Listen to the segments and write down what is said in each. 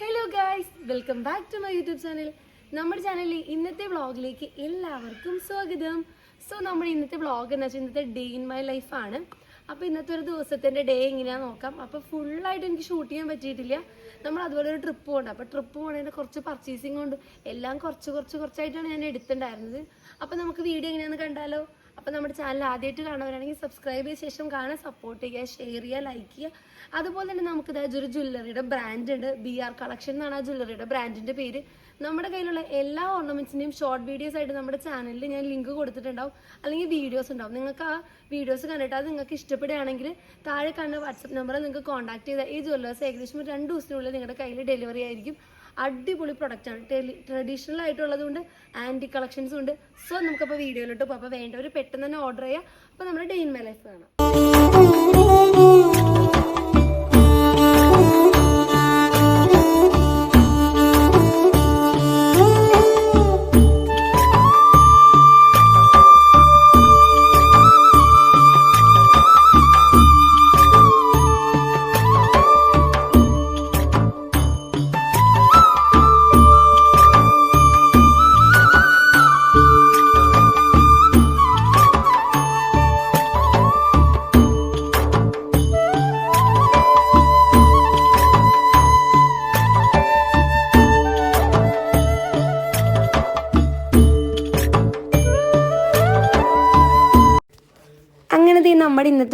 Hello guys welcome back to my YouTube channel നമ്മുടെ ചാനലിൽ ഇന്നത്തെ വ്ളോഗിലേക്ക് എല്ലാവർക്കും സ്വാഗതം. സോ നമ്മുടെ ഇന്നത്തെ വ്ളോഗ് എന്ന് വെച്ചാൽ ഇന്നത്തെ ഡേ ഇൻ മൈ ലൈഫാണ് അപ്പോൾ ഇന്നത്തെ ഒരു ദിവസത്തിന്റെ ഡേ എങ്ങനെയാണെന്ന് നോക്കാം. അപ്പോൾ ഫുള്ളായിട്ട് എനിക്ക് ഷൂട്ട് ചെയ്യാൻ പറ്റിയിട്ടില്ല. നമ്മൾ അതുപോലെ ഒരു ട്രിപ്പ് പോകണ്ട. അപ്പോൾ ട്രിപ്പ് പോകണതിന്റെ കുറച്ച് പർച്ചേസിങ് കൊണ്ട് എല്ലാം കുറച്ച് കുറച്ച് കുറച്ചായിട്ടാണ് ഞാൻ എടുത്തിട്ടുണ്ടായിരുന്നത്. അപ്പോൾ നമുക്ക് വീഡിയോ എങ്ങനെയാണെന്ന് കണ്ടാലോ? അപ്പോൾ നമ്മുടെ ചാനൽ ആദ്യമായിട്ട് കാണുന്നവരാണെങ്കിൽ സബ്സ്ക്രൈബ് ചെയ്ത ശേഷം കാണാൻ സപ്പോർട്ട് ചെയ്യുക ഷെയർ ചെയ്യുക ലൈക്ക് ചെയ്യുക. അതുപോലെ തന്നെ നമുക്ക് ഇതായത് ഒരു ജ്വല്ലറിയുടെ ബ്രാൻഡ് ഉണ്ട്. ബി ആർ കളക്ഷൻ എന്നാണ് ആ ജ്വല്ലറിയുടെ ബ്രാൻഡിന്റെ പേര്. നമ്മുടെ കയ്യിലുള്ള എല്ലാ ഓർണമെന്റ്സിന്റെയും ഷോർട്ട് വീഡിയോസ് ആയിട്ട് നമ്മുടെ ചാനലിൽ ഞാൻ ലിങ്ക് കൊടുത്തിട്ടുണ്ടാവും. അല്ലെങ്കിൽ വീഡിയോസ് ഉണ്ടാവും. നിങ്ങൾക്ക് ആ വീഡിയോസ് കണ്ടിട്ട് അത് നിങ്ങൾക്ക് ഇഷ്ടപ്പെടുകയാണെങ്കിൽ താഴെ കാണുന്ന വാട്സപ്പ് നമ്പറിൽ നിങ്ങൾക്ക് കോൺടാക്ട് ചെയ്താൽ ഈ ജ്വല്ലേഴ്സ് ഏകദേശം രണ്ട് ദിവസത്തിനുള്ളിൽ നിങ്ങളുടെ കയ്യിൽ ഡെലിവറി ആയിരിക്കും. അടിപൊളി പ്രൊഡക്റ്റ് ആണ്. ട്രഡീഷണൽ ആയിട്ടുള്ളത് കൊണ്ട് ആന്റി കളക്ഷൻസും ഉണ്ട്. സോ നമുക്കപ്പോൾ വീഡിയോയിലോട്ട് പോകും അപ്പോൾ വേണ്ടവർ പെട്ടെന്ന് തന്നെ ഓർഡർ ചെയ്യുക അപ്പോൾ നമ്മുടെ ഡെയിൻ ഇൻ ലൈഫ് കാണാം.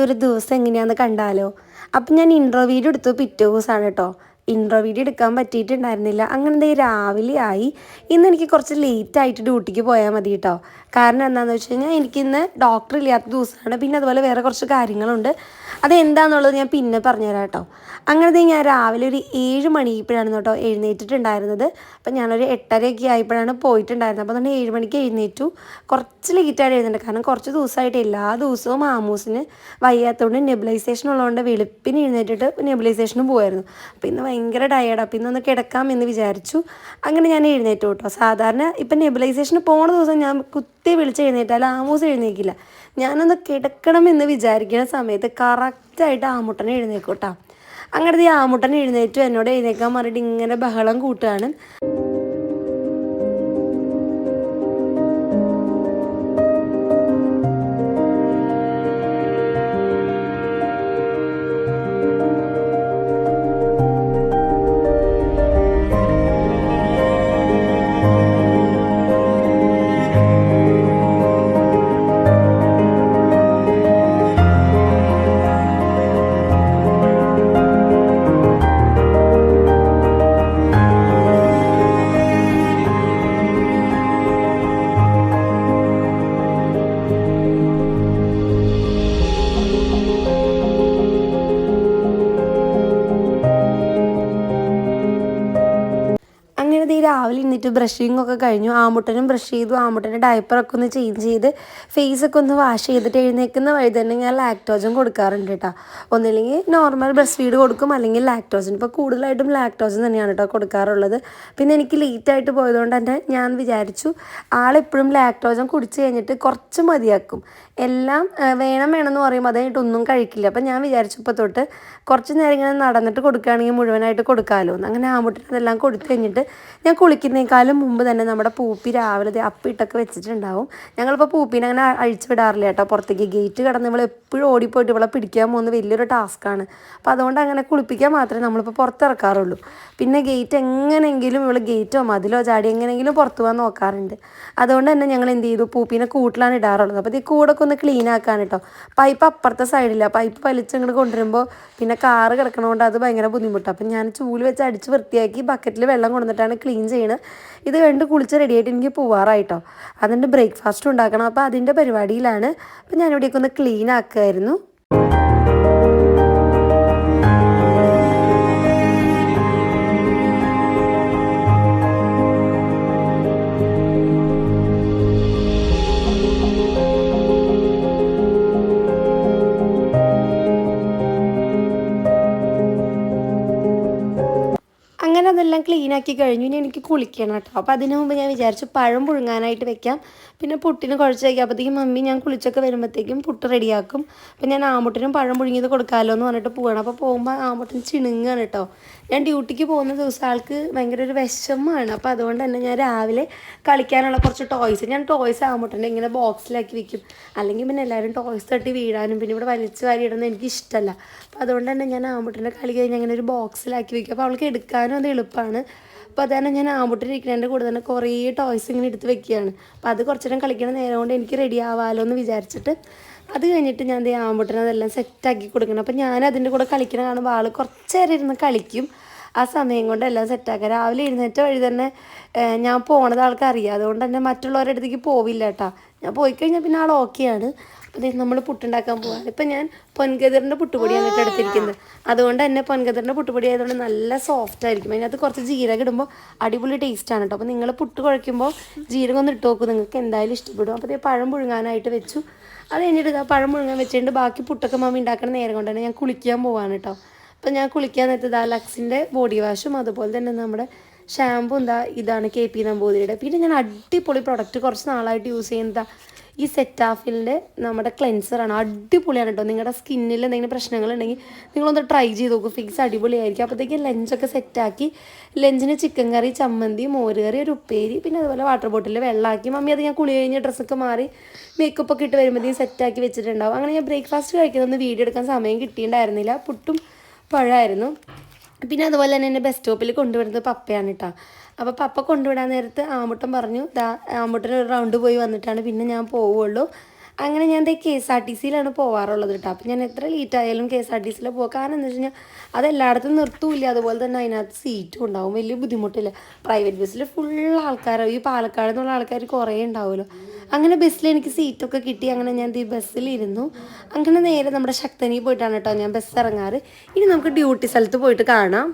ഒരു ദിവസം എങ്ങനെയാണെന്ന് കണ്ടാലോ. അപ്പം ഞാൻ ഇന്റർവ്യൂവിൽ എടുത്തു പിറ്റേ ദിവസമാണ് കേട്ടോ ഇൻട്രോ വീഡിയോ എടുക്കാൻ പറ്റിയിട്ടുണ്ടായിരുന്നില്ല. അങ്ങനെ ദേ രാവിലെ ആയി. ഇന്ന് എനിക്ക് കുറച്ച് ലേറ്റ് ആയിട്ട് ഡ്യൂട്ടിക്ക് പോയാൽ മതി കേട്ടോ കാരണം എന്താണെന്ന് വെച്ച് കഴിഞ്ഞാൽ എനിക്കിന്ന് ഡോക്ടർ ഇല്ലാത്ത ദിവസമാണ്. പിന്നെ അതുപോലെ വേറെ കുറച്ച് കാര്യങ്ങളുണ്ട്. അതെന്താണെന്നുള്ളത് ഞാൻ പിന്നെ പറഞ്ഞുതരാം കേട്ടോ അങ്ങനെ ദേ ഞാൻ രാവിലെ ഒരു ഏഴ് മണിപ്പോഴാണ് കേട്ടോ എഴുന്നേറ്റിട്ടുണ്ടായിരുന്നത്. അപ്പം ഞാനൊരു എട്ടരയൊക്കെ ആയപ്പോഴാണ് പോയിട്ടുണ്ടായിരുന്നത്. അപ്പോൾ തന്നെ ഏഴ് മണിക്ക് എഴുന്നേറ്റു. കുറച്ച് ലേറ്റായിട്ട് എഴുന്നേറ്റ് കാരണം കുറച്ച് ദിവസമായിട്ട് എല്ലാ ദിവസവും ആമൂസിന് വയ്യാത്തതുകൊണ്ട് നെബിലൈസേഷൻ ഉള്ളതുകൊണ്ട് വെളുപ്പിന് എഴുന്നേറ്റിട്ട് നെബിലൈസേഷനും പോയായിരുന്നു അപ്പോൾ ഇന്ന് ഭയങ്കര ടയേർഡാണ് അപ്പോൾ ഇന്നൊന്ന് കിടക്കാം എന്ന് വിചാരിച്ചു. അങ്ങനെ ഞാൻ എഴുന്നേറ്റു കേട്ടോ. സാധാരണ ഇപ്പം നെബിലൈസേഷന് പോണ ദിവസം ഞാൻ കുത്തി വിളിച്ച് എഴുന്നേറ്റാൽ ആമൂസ് എഴുന്നേക്കില്ല. ഞാനൊന്ന് കിടക്കണം എന്ന് വിചാരിക്കുന്ന സമയത്ത് കറക്റ്റായിട്ട് ആമുട്ടനെ എഴുന്നേക്കും കേട്ടോ. ഈ ആമുട്ടൻ എഴുന്നേറ്റു. എന്നോട് എഴുന്നേക്കാൻ പറഞ്ഞിട്ട് ഇങ്ങനെ ബഹളം കൂട്ടുകയാണ്. രാവിലെ എന്നിട്ട് ബ്രഷിംഗ് ഒക്കെ കഴിഞ്ഞു. ആമുട്ടനും ബ്രഷ് ചെയ്തു. ആമുട്ടന്റെ ഡയപ്പറൊക്കെ ഒന്ന് ചേഞ്ച് ചെയ്ത് ഫേസൊക്കെ ഒന്ന് വാഷ് ചെയ്തിട്ട് എഴുന്നേക്കുന്ന വഴി തന്നെ ഞാൻ ലാക്ടോജൻ കൊടുക്കാറുണ്ട് കേട്ടോ ഒന്നില്ലെങ്കിൽ നോർമൽ ബ്രസ്റ്റ് ഫീഡ് കൊടുക്കും. അല്ലെങ്കിൽ ലാക്ടോജൻ ഇപ്പോൾ കൂടുതലായിട്ടും ലാക്ടോജൻ തന്നെയാണ് കേട്ടോ കൊടുക്കാറുള്ളത്. പിന്നെ എനിക്ക് ലേറ്റായിട്ട് പോയതുകൊണ്ട് തന്നെ ഞാൻ വിചാരിച്ചു ആളെപ്പോഴും ലാക്ടോജൻ കുടിച്ച് കഴിഞ്ഞിട്ട് കുറച്ച് മതിയാക്കും. എല്ലാം വേണം വേണം എന്ന് പറയുമ്പോൾ അതായിട്ട് ഒന്നും കഴിക്കില്ല. അപ്പം ഞാൻ വിചാരിച്ചു ഇപ്പോൾ തൊട്ട് കുറച്ച് നേരം ഇങ്ങനെ നടന്നിട്ട് കൊടുക്കുകയാണെങ്കിൽ മുഴുവനായിട്ട് കൊടുക്കാമല്ലോ അങ്ങനെ ആമുട്ടിന് അതെല്ലാം കൊടുത്തു കഴിഞ്ഞിട്ട് ഞാൻ കുളിക്കുന്നേക്കാളും മുമ്പ് തന്നെ നമ്മുടെ പൂപ്പി രാവിലെ അപ്പിട്ടൊക്കെ വെച്ചിട്ടുണ്ടാവും. ഞങ്ങളിപ്പോൾ പൂപ്പിനെ അങ്ങനെ അഴിച്ചു വിടാറില്ല കേട്ടോ പുറത്തേക്ക്. ഗേറ്റ് കടന്ന് ഇവൾ എപ്പോഴും ഓടിപ്പോയിട്ട് ഇവളെ പിടിക്കാൻ പോകുന്നത് വലിയൊരു ടാസ്ക്കാണ് അപ്പോൾ അതുകൊണ്ട് അങ്ങനെ കുളിപ്പിക്കാൻ മാത്രമേ നമ്മളിപ്പോൾ പുറത്തിറക്കാറുള്ളൂ. പിന്നെ ഗേറ്റ് എങ്ങനെയെങ്കിലും ഇവൾ ഗേറ്റോ മതിലോ ചാടി എങ്ങനെയെങ്കിലും പുറത്തു പോകാൻ നോക്കാറുണ്ട്. അതുകൊണ്ട് തന്നെ ഞങ്ങൾ എന്ത് ചെയ്തു? പൂപ്പിനെ കൂട്ടിലാണ് ഇടാറുള്ളത്. അപ്പോൾ ഈ കൂടൊക്കെ ഒന്ന് ക്ലീൻ ആക്കാൻ കേട്ടോ. പൈപ്പ് അപ്പുറത്തെ സൈഡില്ല പൈപ്പ് വലിച്ചങ്ങോട്ട് കൊണ്ടുവരുമ്പോൾ പിന്നെ കാറ് കിടക്കണതുകൊണ്ട് അത് ഭയങ്കര ബുദ്ധിമുട്ടാണ് അപ്പം ഞാൻ ചൂൽ വെച്ച് അടിച്ച് വൃത്തിയാക്കി ബക്കറ്റിൽ വെള്ളം കൊണ്ടുവന്നിട്ടാണ് ക്ലീൻ ചെയ്യണത് ഇത് കണ്ട് കുളിച്ച് റെഡിയായിട്ട് എനിക്ക് പോവാറായിട്ടോ. അതിന്റെ ബ്രേക്ക്ഫാസ്റ്റ് ഉണ്ടാക്കണം. അപ്പോൾ അതിന്റെ പരിപാടിയിലാണ്. അപ്പോൾ ഞാനിവിടെയൊക്കെ ഒന്ന് ക്ലീൻ ആക്കുമായിരുന്നു അതെല്ലാം കഴിഞ്ഞു. ഇനി എനിക്ക് കുളിക്കണം കേട്ടോ. അപ്പോൾ അതിന് മുമ്പ് ഞാൻ വിചാരിച്ചു പഴം പുഴുങ്ങാനായിട്ട് വെക്കാം. പിന്നെ പുട്ടിന് കുഴച്ച് വയ്ക്കാം അപ്പോഴത്തേക്കും മമ്മി ഞാൻ കുളിച്ചൊക്കെ വരുമ്പോഴത്തേക്കും പുട്ട് റെഡിയാക്കും. അപ്പോൾ ഞാൻ ആമുട്ടിനും പഴം പുഴുങ്ങിയത് കൊടുക്കാമല്ലോ എന്ന് പറഞ്ഞിട്ട് പോകണം അപ്പോൾ പോകുമ്പോൾ ആമുട്ടിന് ചിണുങ്ങാണ് കേട്ടോ. ഞാൻ ഡ്യൂട്ടിക്ക് പോകുന്ന ദിവസം ആൾക്ക് ഭയങ്കര ഒരു വിഷമമാണ് അപ്പോൾ അതുകൊണ്ട് തന്നെ ഞാൻ രാവിലെ കളിക്കാനുള്ള കുറച്ച് ടോയ്സ് ഞാൻ ടോയ്സ് ആമുട്ടിന്റെ ഇങ്ങനെ ബോക്സിലാക്കി വെക്കും. അല്ലെങ്കിൽ പിന്നെ എല്ലാവരും ടോയ്സ് തട്ടി വീഴാനും പിന്നെ ഇവിടെ വലിച്ചു വാരി ഇടുന്നത് എനിക്ക് ഇഷ്ടമല്ല അപ്പോൾ അതുകൊണ്ട് തന്നെ ഞാൻ ആമുട്ടിന്റെ കളി കഴിഞ്ഞ് അങ്ങനെ ഒരു ബോക്സിലാക്കി വെക്കും. അപ്പോൾ അവൾക്ക് എടുക്കാനും അത് എളുപ്പമാണ് അപ്പോൾ അത് തന്നെ ഞാൻ ആമ്പുട്ടിരിക്കുന്നതിന്റെ കൂടെ തന്നെ കുറേ ടോയ്സ് ഇങ്ങനെ എടുത്ത് വെക്കുകയാണ്. അപ്പോൾ അത് കുറച്ച് നേരം കളിക്കണ നേരം കൊണ്ട് എനിക്ക് റെഡി ആവാമല്ലോ എന്ന് വിചാരിച്ചിട്ട് അത് കഴിഞ്ഞിട്ട് ഞാൻ ആമ്പുട്ടിനെ അതെല്ലാം സെറ്റാക്കി കൊടുക്കണം. അപ്പോൾ ഞാൻ അതിന്റെ കൂടെ കളിക്കണ കാണുമ്പോൾ ആൾ കുറച്ച് നേരം ഇരുന്ന് കളിക്കും. ആ സമയം കൊണ്ട് എല്ലാം സെറ്റാക്കുക രാവിലെ എഴുന്നേറ്റ വഴി തന്നെ ഞാൻ പോണത് ആൾക്കറിയാം അതുകൊണ്ട് തന്നെ മറ്റുള്ളവരുടെ അടുത്തേക്ക് പോവില്ല കേട്ടോ ഞാൻ പോയി കഴിഞ്ഞാൽ പിന്നെ ആൾ ഓക്കെയാണ് അപ്പോൾ നമ്മൾ പുട്ടുണ്ടാക്കാൻ പോവാണ്. ഇപ്പം ഞാൻ പൊൻകതിറിന്റെ പുട്ടുപൊടിയാണ് കേട്ടോ എടുത്തിരിക്കുന്നത്. അതുകൊണ്ട് തന്നെ പൊൻകതിറിന്റെ പുട്ടുപൊടി ആയതുകൊണ്ട് നല്ല സോഫ്റ്റ് ആയിരിക്കും. അതിനകത്ത് കുറച്ച് ജീരകം ഇടുമ്പോൾ അടിപൊളി ടേസ്റ്റാണ് കേട്ടോ. അപ്പോൾ നിങ്ങൾ പുട്ട് കുഴയ്ക്കുമ്പോൾ ജീരകം ഒന്ന് ഇട്ട് നോക്കും. നിങ്ങൾക്ക് എന്തായാലും ഇഷ്ടപ്പെടും. അപ്പോൾ പഴം പുഴുങ്ങാനായിട്ട് വെച്ചു. അത് കഴിഞ്ഞിട്ട് പഴം പുഴുങ്ങാൻ വെച്ചിട്ടുണ്ട് ബാക്കി പുട്ടൊക്കെ മാമി ഉണ്ടാക്കണ നേരം കൊണ്ട് തന്നെ ഞാൻ കുളിക്കാൻ പോവാണ് കേട്ടോ. അപ്പോൾ ഞാൻ കുളിക്കാൻ നേരത്തെ ഇതാ ലക്സിന്റെ ബോഡി വാഷും അതുപോലെ തന്നെ നമ്മുടെ ഷാമ്പു എന്താ ഇതാണ് കെ പി നമ്പൂതിരിയുടെ പിന്നെ ഞാൻ അടിപൊളി പ്രൊഡക്റ്റ് കുറച്ച് നാളായിട്ട് യൂസ് ചെയ്യുന്നതാ ഈ സെറ്റാഫിലിന്റെ നമ്മുടെ ക്ലെൻസറാണ് അടിപൊളിയാണ് കേട്ടോ നിങ്ങളുടെ സ്കിന്നിൽ എന്തെങ്കിലും പ്രശ്നങ്ങളുണ്ടെങ്കിൽ നിങ്ങളൊന്ന് ട്രൈ ചെയ്ത് നോക്കും. ഫിക്സ് അടിപൊളിയായിരിക്കും. അപ്പോഴത്തേക്ക് ലഞ്ചൊക്കെ സെറ്റാക്കി ലഞ്ചിന് ചിക്കൻ കറി ചമ്മന്തി മോര് കറി ഒരു ഉപ്പേരി പിന്നെ അതുപോലെ വാട്ടർ ബോട്ടിൽ വെള്ളമാക്കി മമ്മി അത് ഞാൻ കുളി കഴിഞ്ഞ് ഡ്രസ്സൊക്കെ മാറി മേക്കപ്പ് ഒക്കെ ഇട്ട് വരുമ്പോഴത്തേക്കും സെറ്റാക്കി വെച്ചിട്ടുണ്ടാവും. അങ്ങനെ ഞാൻ ബ്രേക്ക്ഫാസ്റ്റ് കഴിക്കുന്നൊന്ന് വീഡിയോ എടുക്കാൻ സമയം കിട്ടിയിട്ടുണ്ടായിരുന്നില്ല. പുട്ടും പഴമായിരുന്നു പിന്നെ അതുപോലെ തന്നെ എന്നെ ബസ് സ്റ്റോപ്പിൽ കൊണ്ടുവരുന്നത് പപ്പയാണ് കേട്ടോ അപ്പോൾ പപ്പ കൊണ്ടുവിടാൻ നേരത്ത് ആമുട്ടൻ പറഞ്ഞു ദാ ആമുട്ടൻ ഒരു റൗണ്ട് പോയി വന്നിട്ടാണ് പിന്നെ ഞാൻ പോവുള്ളൂ. അങ്ങനെ ഞാൻ കെ എസ് ആർ ടി സിയിലാണ് പോവാറുള്ളത് കേട്ടോ. അപ്പം ഞാൻ എത്ര ലേറ്റ് ആയാലും കെ എസ് ആർ ടി സിയിൽ പോകുക കാരണം എന്താ വെച്ച് കഴിഞ്ഞാൽ അത് എല്ലായിടത്തും നിർത്തൂല്ല. അതുപോലെ തന്നെ അതിനകത്ത് സീറ്റും ഉണ്ടാവും. വലിയ ബുദ്ധിമുട്ടില്ല. പ്രൈവറ്റ് ബസ്സിൽ ഫുൾ ആൾക്കാരാവും ഈ പാലക്കാട് നിന്നുള്ള ആൾക്കാർ കുറേ ഉണ്ടാവുമല്ലോ. അങ്ങനെ ബസ്സിൽ എനിക്ക് സീറ്റൊക്കെ കിട്ടി. അങ്ങനെ ഞാൻ ഈ ബസ്സിലിരുന്നു അങ്ങനെ നേരെ നമ്മുടെ ശക്തനിൽ പോയിട്ടാണ് കേട്ടോ ഞാൻ ബസ് ഇറങ്ങാറ്. ഇനി നമുക്ക് ഡ്യൂട്ടി സ്ഥലത്ത് പോയിട്ട് കാണാം.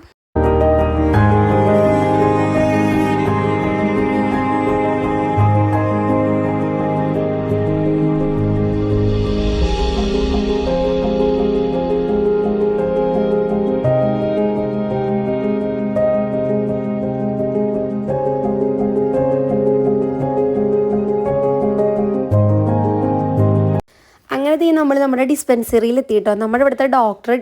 നമ്മുടെ ഡിസ്പെൻസറിയിൽ എത്തിയിട്ടോ? നമ്മുടെ ഇവിടുത്തെ ഡോക്ടർ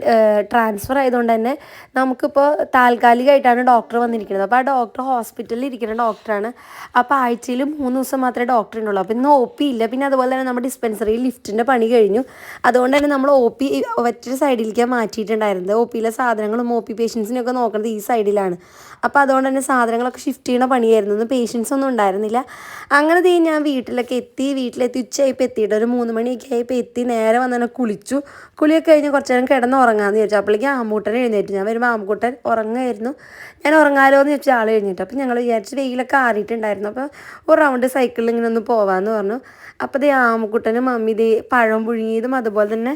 ട്രാൻസ്ഫർ ആയതുകൊണ്ട് തന്നെ നമുക്കിപ്പോൾ താൽക്കാലികമായിട്ടാണ് ഡോക്ടർ വന്നിരിക്കുന്നത്. അപ്പോൾ ആ ഡോക്ടർ ഹോസ്പിറ്റലിൽ ഇരിക്കുന്ന ഡോക്ടറാണ് അപ്പോൾ ആഴ്ചയിൽ മൂന്ന് ദിവസം മാത്രമേ ഡോക്ടർ ഉണ്ടുള്ളൂ അപ്പോൾ ഇന്ന് ഒ പി ഇല്ല. പിന്നെ അതുപോലെ തന്നെ നമ്മുടെ ഡിസ്പെൻസറിയിൽ ലിഫ്റ്റിന്റെ പണി കഴിഞ്ഞു. അതുകൊണ്ട് തന്നെ നമ്മൾ ഒ പി ഒറ്റ സൈഡിലേക്കാണ് മാറ്റിയിട്ടുണ്ടായിരുന്നത്. ഒ പിയിലെ സാധനങ്ങളും ഒ പി പേഷ്യൻസിനെയൊക്കെ നോക്കുന്നത് ഈ സൈഡിലാണ് അപ്പോൾ അതുകൊണ്ട് തന്നെ സാധനങ്ങളൊക്കെ ഷിഫ്റ്റ് ചെയ്യണ പണിയായിരുന്നു. പേഷ്യൻസ് ഒന്നും ഉണ്ടായിരുന്നില്ല. അങ്ങനെ ഞാൻ വീട്ടിലൊക്കെ എത്തി. വീട്ടിലെത്തി. ഉച്ചയായിപ്പോൾ എത്തിയിട്ട്? ഒരു മൂന്ന് മണിയൊക്കെ ആയപ്പോൾ എത്തി. നേരെ തന്നെ കുളിച്ചു. കുളിയൊക്കെ കഴിഞ്ഞ് കുറച്ച് നേരം കിടന്ന് ഉറങ്ങാമെന്ന് ചോദിച്ചു അപ്പോഴേക്കും ആമ്പൂട്ടൻ എഴുന്നേറ്റ്. ഞാൻ വരുമ്പോൾ ആമ്പൂട്ടൻ ഉറങ്ങായിരുന്നു. ഞാൻ ഉറങ്ങാലോ എന്ന് ചോദിച്ചാൽ ആൾ എഴുന്നേറ്റു. അപ്പോൾ ഞങ്ങൾ വിചാരിച്ച് വെയിലൊക്കെ ആറിയിട്ടുണ്ടായിരുന്നു. അപ്പോൾ ഒരു റൗണ്ട് സൈക്കിളിൽ ഇങ്ങനെ ഒന്ന് പോവാമെന്ന് പറഞ്ഞു. അപ്പോൾ ദേ ആമ്പൂട്ടനും മമ്മി ദേ പഴം പുഴുങ്ങിയതും അതുപോലെ തന്നെ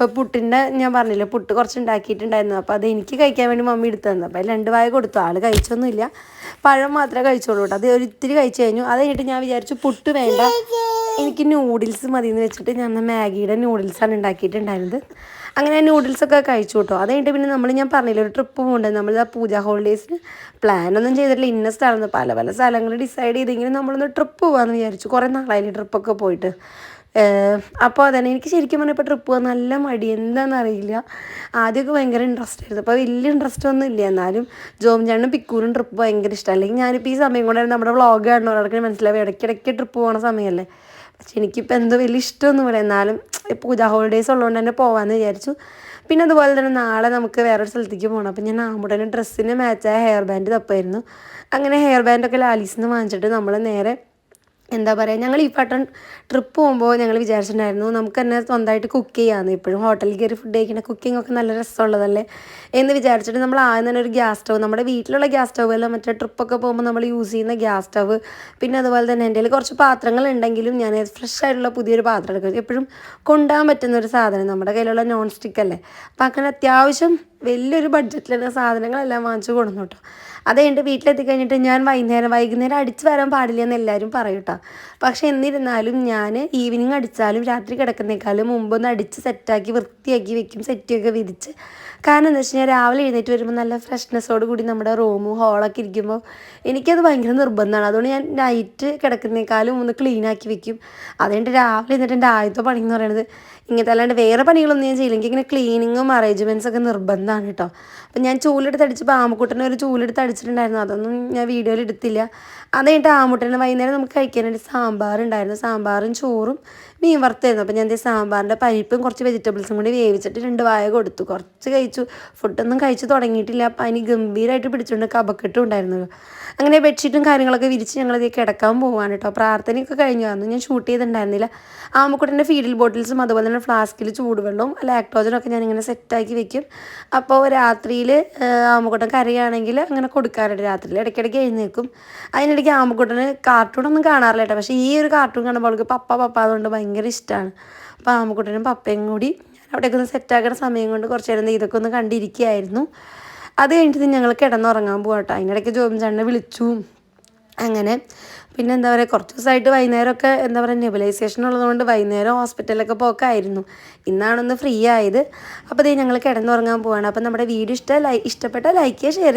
പുട്ടിന്റെ ഞാൻ പറഞ്ഞില്ല പുട്ട് കുറച്ച് ഉണ്ടാക്കിയിട്ടുണ്ടായിരുന്നു അപ്പോൾ അത് എനിക്ക് കഴിക്കാൻ വേണ്ടി മമ്മി എടുത്തു തന്നു. അപ്പോൾ രണ്ട് വായ കൊടുത്തു. ആൾ കഴിച്ചൊന്നുമില്ല. പഴം മാത്രമേ കഴിച്ചോളൂ കേട്ടോ. അത് ഒരിത്തിരി കഴിച്ചു കഴിഞ്ഞു. അത് കഴിഞ്ഞിട്ട് ഞാൻ വിചാരിച്ചു പുട്ട് വേണ്ട. എനിക്ക് നൂഡിൽസ് മതി എന്ന് വെച്ചിട്ട് ഞാൻ മാഗിയുടെ നൂഡിൽസാണ് ഉണ്ടാക്കിയിട്ടുണ്ടായിരുന്നത്. അങ്ങനെ നൂഡിൽസൊക്കെ കഴിച്ചു കേട്ടോ. അത് കഴിഞ്ഞിട്ട് പിന്നെ നമ്മൾ ഞാൻ പറഞ്ഞില്ല ഒരു ട്രിപ്പ് പോകുന്നുണ്ട് നമ്മൾ ആ പൂജ ഹോളിഡേയ്സിന് പ്ലാനൊന്നും ചെയ്തിട്ടില്ല. ഇന്ന സ്ഥലം. പല പല സ്ഥലങ്ങൾ ഡിസൈഡ് ചെയ്തെങ്കിലും നമ്മളൊന്ന് ട്രിപ്പ് പോകാമെന്ന് വിചാരിച്ചു. കുറേ നാളായില്ലേ ട്രിപ്പൊക്കെ പോയിട്ട്. അപ്പോൾ അതന്നെ. എനിക്ക് ശരിക്കും പറഞ്ഞാൽ ഇപ്പോൾ ട്രിപ്പ് പോകാൻ നല്ല മടി. എന്താണെന്ന് അറിയില്ല ആദ്യമൊക്കെ ഭയങ്കര ഇൻട്രസ്റ്റ് ആയിരുന്നു. അപ്പോൾ വലിയ ഇൻട്രസ്റ്റ് ഒന്നും ഇല്ല. എന്നാലും ജോം ചാണ്ടും പിക്കൂരും ട്രിപ്പ് ഭയങ്കര ഇഷ്ടമാണ് അല്ലെങ്കിൽ ഞാനിപ്പോൾ ഈ സമയം കൊണ്ടായിരുന്നു നമ്മുടെ വ്ളോഗ് കാണുന്നവർക്ക് മനസ്സിലാവും ഇടയ്ക്കിടയ്ക്ക് ട്രിപ്പ് പോകുന്ന സമയമല്ലേ പക്ഷെ എനിക്കിപ്പോൾ എന്തോ വലിയ ഇഷ്ടമൊന്നുമില്ല എന്നാലും പൂജ ഹോളിഡേയ്സ് ഉള്ളതുകൊണ്ട് തന്നെ പോകാമെന്ന് വിചാരിച്ചു. പിന്നെ അതുപോലെ തന്നെ നാളെ നമുക്ക് വേറൊരു സ്ഥലത്തേക്ക് പോകണം അപ്പം ഞാൻ ആമുടനെ ഡ്രസ്സിന് മാച്ചായ ഹെയർ ബാൻഡ് തപ്പായിരുന്നു. അങ്ങനെ ഹെയർ ബാൻഡൊക്കെ ലാലീസിൽ നിന്ന് വാങ്ങിച്ചിട്ട് നമ്മൾ നേരെ എന്താ പറയുക ഞങ്ങൾ ഈ പട്ടം ട്രിപ്പ് പോകുമ്പോൾ ഞങ്ങൾ വിചാരിച്ചിട്ടുണ്ടായിരുന്നു നമുക്ക് തന്നെ സ്വന്തമായിട്ട് കുക്ക് ചെയ്യാമെന്ന് ഇപ്പോഴും ഹോട്ടലിൽ കയറി ഫുഡ് കഴിക്കുന്ന കുക്കിംഗ് ഒക്കെ നല്ല രസമുള്ളതല്ലേ എന്ന് വിചാരിച്ചിട്ട് നമ്മൾ ആദ്യം തന്നെ ഒരു ഗ്യാസ് സ്റ്റവ് നമ്മുടെ വീട്ടിലുള്ള ഗ്യാസ് സ്റ്റവ് അല്ല മറ്റേ ട്രിപ്പൊക്കെ പോകുമ്പോൾ നമ്മൾ യൂസ് ചെയ്യുന്ന ഗ്യാസ് സ്റ്റവ് പിന്നെ അതുപോലെ തന്നെ എന്റെ കുറച്ച് പാത്രങ്ങൾ ഉണ്ടെങ്കിലും ഞാൻ ഫ്രഷ് ആയിട്ടുള്ള പുതിയൊരു പാത്രം എടുക്കും. എപ്പോഴും കൊണ്ടുപോകാൻ പറ്റുന്ന ഒരു സാധനം നമ്മുടെ കയ്യിലുള്ള നോൺ സ്റ്റിക്ക് അല്ലേ. അപ്പം അങ്ങനെ അത്യാവശ്യം വലിയൊരു ബഡ്ജറ്റിലുള്ള സാധനങ്ങളെല്ലാം വാങ്ങിച്ചു കൊടുക്കും കേട്ടോ. അത് വീട്ടിലെത്തി കഴിഞ്ഞിട്ട് ഞാൻ വൈകുന്നേരം വൈകുന്നേരം അടിച്ച് വരാൻ പാടില്ല എന്ന് എല്ലാവരും പറയും കേട്ടോ പക്ഷെ എന്നിരുന്നാലും ഞാൻ ഈവനിങ് അടിച്ചാലും രാത്രി കിടക്കുന്നേക്കാളും മുമ്പൊന്ന് അടിച്ച് സെറ്റാക്കി വൃത്തിയാക്കി വെക്കും സെറ്റിയൊക്കെ വിരിച്ച്. കാരണം എന്താ വെച്ച് കഴിഞ്ഞാൽ രാവിലെ എഴുന്നേറ്റ് വരുമ്പോൾ നല്ല ഫ്രഷ്നെസ്സോട് കൂടി നമ്മുടെ റൂമും ഹോളൊക്കെ ഇരിക്കുമ്പോൾ എനിക്കത് ഭയങ്കര നിർബന്ധമാണ്. അതുകൊണ്ട് ഞാൻ നൈറ്റ് കിടക്കുന്നേക്കാളും ഒന്ന് ക്ലീനാക്കി വെക്കും. അതുകൊണ്ട് രാവിലെ എന്നിട്ട് എന്റെ ആദ്യത്തെ പണി എന്ന് പറയുന്നത് ഇങ്ങനത്തെ അല്ലാണ്ട് വേറെ പണികളൊന്നും ഞാൻ ചെയ്യില്ല. എനിക്കിങ്ങനെ ക്ലീനിങ്ങും അറേഞ്ച്മെന്റ്സ് ഒക്കെ നിർബന്ധമാണ് കേട്ടോ. അപ്പം ഞാൻ ചൂലെടുത്ത് അടിച്ചപ്പോൾ ആമുക്കുട്ടനെ ഒരു ചൂലെടുത്ത് അടിച്ചിട്ടുണ്ടായിരുന്നു. അതൊന്നും ഞാൻ വീഡിയോയിൽ എടുത്തില്ല. അത് കഴിഞ്ഞിട്ട് ആമുട്ടനെ വൈകുന്നേരം നമുക്ക് കഴിക്കാനായിട്ട് സാമ്പാറുണ്ടായിരുന്നു. സാമ്പാറും ചോറും മീൻ വറുത്തായിരുന്നു. അപ്പോൾ ഞാൻ ദേ സാമ്പാറിന്റെ പരിപ്പും കുറച്ച് വെജിറ്റബിൾസും കൂടി വേവിച്ചിട്ട് രണ്ട് വായ കൊടുത്തു. കുറച്ച് കഴിച്ചു. ഫുഡൊന്നും കഴിച്ച് തുടങ്ങിയിട്ടില്ല. പനി ഗംഭീരമായിട്ട് പിടിച്ചുകൊണ്ട് കപക്കെട്ടും ഉണ്ടായിരുന്നു. അങ്ങനെ ബെഡ്ഷീറ്റും കാര്യങ്ങളൊക്കെ വിരിച്ച് ഞങ്ങളത് കിടക്കാൻ പോവാണ് കേട്ടോ. പ്രാർത്ഥനയൊക്കെ കഴിഞ്ഞു. അന്ന് ഞാൻ ഷൂട്ട് ചെയ്തിട്ടുണ്ടായിരുന്നില്ല. ആമക്കുട്ടന്റെ ഫീഡിൽ ബോട്ടിൽസും അതുപോലെ തന്നെ ഫ്ലാസ്കിൽ ചൂടുവെള്ളവും ലാക്ടോജനൊക്കെ ഞാനിങ്ങനെ സെറ്റാക്കി വെക്കും. അപ്പോൾ രാത്രിയിൽ ആമക്കുട്ടൻ കരയാണെങ്കിൽ അങ്ങനെ കൊടുക്കാറുണ്ട്. രാത്രിയിൽ ഇടയ്ക്കിടയ്ക്ക് എഴുന്നേൽക്കും. അതിനിടയ്ക്ക് ആമക്കുട്ടന് കാർട്ടൂണൊന്നും കാണാറില്ല കേട്ടോ. പക്ഷേ ഈ ഒരു കാർട്ടൂൺ കാണുമ്പോൾ അവൾക്ക് പപ്പ പപ്പ അതുകൊണ്ട് ഭയങ്കര ഇഷ്ടമാണ് അപ്പോൾ ആമക്കുട്ടനും പപ്പയും കൂടി അവിടെയൊക്കെ ഒന്ന് സെറ്റാക്കുന്ന സമയം കൊണ്ട് കുറച്ച് നേരം ഇതൊക്കെ ഒന്ന് കണ്ടിരിക്കുകയായിരുന്നു. അത് കഴിഞ്ഞിട്ട് ഞങ്ങൾ കിടന്നുറങ്ങാൻ പോകട്ടോ അതിനിടയ്ക്ക് ജോബിൻ ചേട്ടനെ വിളിച്ചു. അങ്ങനെ പിന്നെ എന്താ പറയുക കുറച്ച് ദിവസമായിട്ട് വൈകുന്നേരമൊക്കെ എന്താ പറയുക നെബിലൈസേഷൻ ഉള്ളതുകൊണ്ട് വൈകുന്നേരം ഹോസ്പിറ്റലിലൊക്കെ പോക്കായിരുന്നു. ഇന്നാണൊന്ന് ഫ്രീ ആയത്. അപ്പോൾ ഇത് ഞങ്ങൾ കിടന്നുറങ്ങാൻ പോവാണ്. അപ്പോൾ നമ്മുടെ വീഡിയോ ഇഷ്ടം ലൈ ഇഷ്ടപ്പെട്ട ലൈക്ക് ചെയ്യുക ഷെയർ